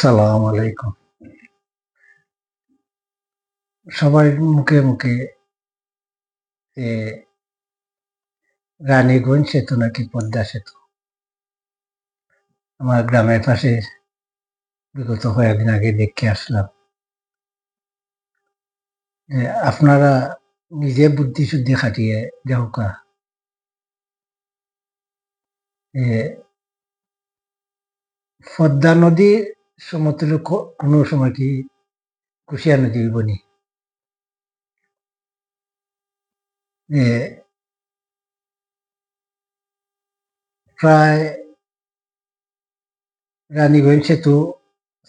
আসসালামু আলাইকুম। সবার মুখে মুখে যে রানীগঞ্জ সেতু নাকি পদ্মা সেতু? আমার গ্রামের পাশে বিগত কয়েকদিন আগে দেখে আসলাম। যে আপনারা নিজে বুদ্ধি শুদ্ধি খাটিয়ে যে পদ্মা নদী সমতুল্য কোনো সময় কি কুশিয়া নদী হইব নি যে প্রায় রানীগঞ্জ সেতু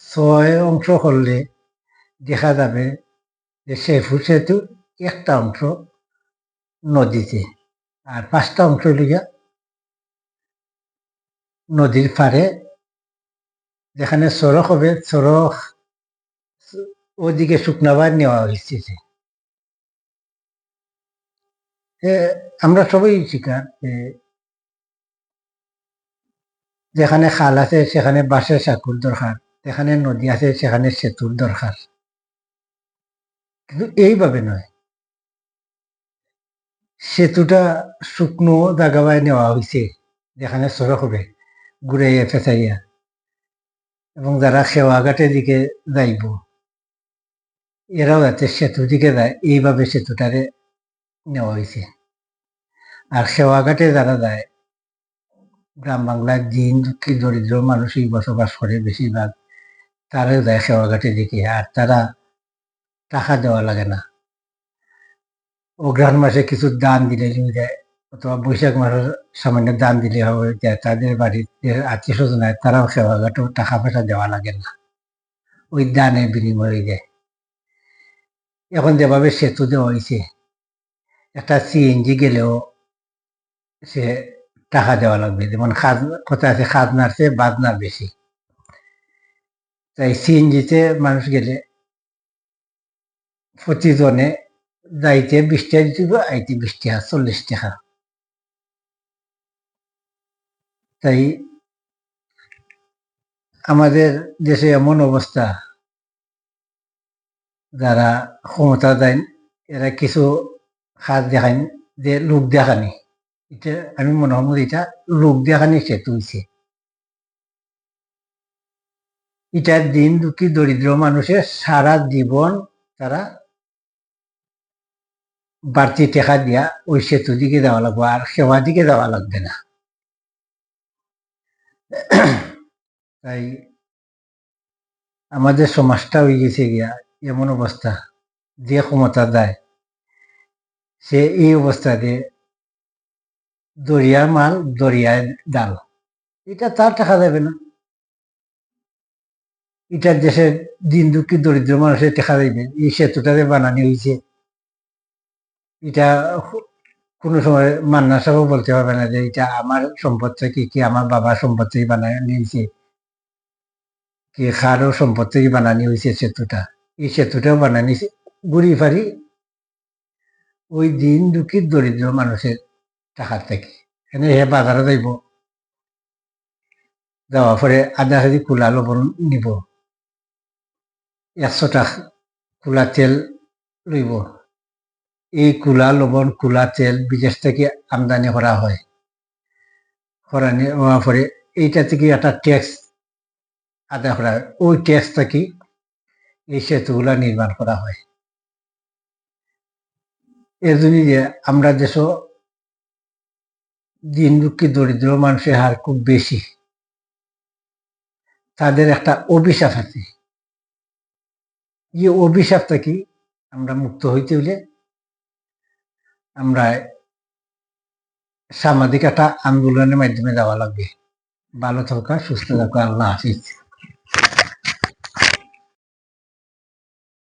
ছয় অংশ হলে দেখা যাবে যে শেরপুর সেতু একটা অংশ নদীতে আর পাঁচটা অংশ লিগা নদীর পাড়ে যেখানে সড়ক হবে সড়ক ওদিকে শুকনাবার নেওয়া হয়েছে আমরা সবাই শিকার যেখানে খাল আছে, সেখানে বাঁশের সাঁকুর দরকার, যেখানে নদী আছে, সেখানে সেতুর দরকার। কিন্তু এইভাবে নয়। সেতুটা শুকনো জায়গায় নেওয়া হয়েছে, যেখানে সড়ক হবে ঘুরাইয়া ফেসাইয়া এবং যারা খেওয়াঘাটের দিকে যাইব, এরাও যাতে সেতুর দিকে যায়, এইভাবে সেতুটারে নেওয়া হয়েছে আর খেওয়াঘাটে যারা যায়, গ্রাম বাংলার দিন দুঃখী দরিদ্র মানুষই বসবাস করে বেশিরভাগ, তারাও যায় খেওয়াঘাটের দিকে, আর তারা টাকা দেওয়া লাগে না। অগ্রহণ মাসে কিছু দান দিলে যায় অথবা বৈশাখ মাসের সামান্য দান দিলে হবে তাদের বাড়ির যে আত্মীয় স্বজন তারাও খেওয়াঘাটেও টাকা পয়সা দেওয়া লাগে না। ওই দানের বিনিময়ে যায় এখন যেভাবে সেতু দেওয়া হয়েছে একটা সিএনজি গেলেও সে টাকা দেওয়া লাগবে। যেমন খাজ, কথা আছে, খাজনার চেয়ে বাজনা বেশি। তাই সিএনজিতে মানুষ গেলে প্রতিজনে যাইতে বিশ টাকা দিব আইতে বিশ টাকা চল্লিশ টাকা। তাই আমাদের দেশে এমন অবস্থা। যারা ক্ষমতা দেন, এরা কিছু কাজ দেখান যে লোক দেখানি। এটা আমি মনে হয় এটা লোক দেখানি সেতু তুলছে এটা দিন দুঃখী দরিদ্র মানুষের সারা জীবন তারা বাড়তি টেকা দিয়া ওই সেতু দিকে দেওয়া লাগবে, আর সেবা দিকে দেওয়া লাগবে না। তাই আমাদের সমাজটা হয়ে গেছে গিয়া এমন অবস্থা যে ক্ষমতা দেয়। সে এই অবস্থাতে দরিয়ার মাল, দরিয়ায় ডাল। এটা তার টাকা দেবে না। এটা দেশের দিন দুঃখী দরিদ্র মানুষের টাকা দেবে। এই সেতুটাতে বানানি হয়েছে। এটা কোনো সময় মান্না সাহেব বলতে পারবে না যে এটা আমার সম্পদ থেকে কি আমার বাবার সম্পদ থেকে বানানি হয়েছে কি খারও সম্পদ থেকে বানানি হয়েছে সেতুটা? এই সেতুটাও বানানি ঘুরি ফারি ওই দিন দুঃখী দরিদ্র মানুষের টাকার থেকে। এখানে হে বাজারে যাইব। যাওয়ার পরে আধা কেজি কুলা লবণ নিব। একশো টাকা কুলা তেল লইব। এই কুলা লবণ, কুলা তেল বিদেশ থেকে আমদানি করা হয়। করানি হওয়ার পরে এইটা থেকে একটা ট্যাক্স আদায় করা হয়। ওই ট্যাক্স থেকে এই সেতুগুলা নির্মাণ করা হয়। এর জন্য যে আমরা দেশ দিন দুঃখী দরিদ্র মানুষের হার খুব বেশি। তাদের একটা অভিশাপ আছে। এই অভিশাপ থেকে আমরা মুক্ত হইতে হইলে আমরা সামাজিক একটা আন্দোলনের মাধ্যমে যাওয়া লাগবে। ভালো থাকা সুস্থ থাকা আল্লাহ হাফিজ।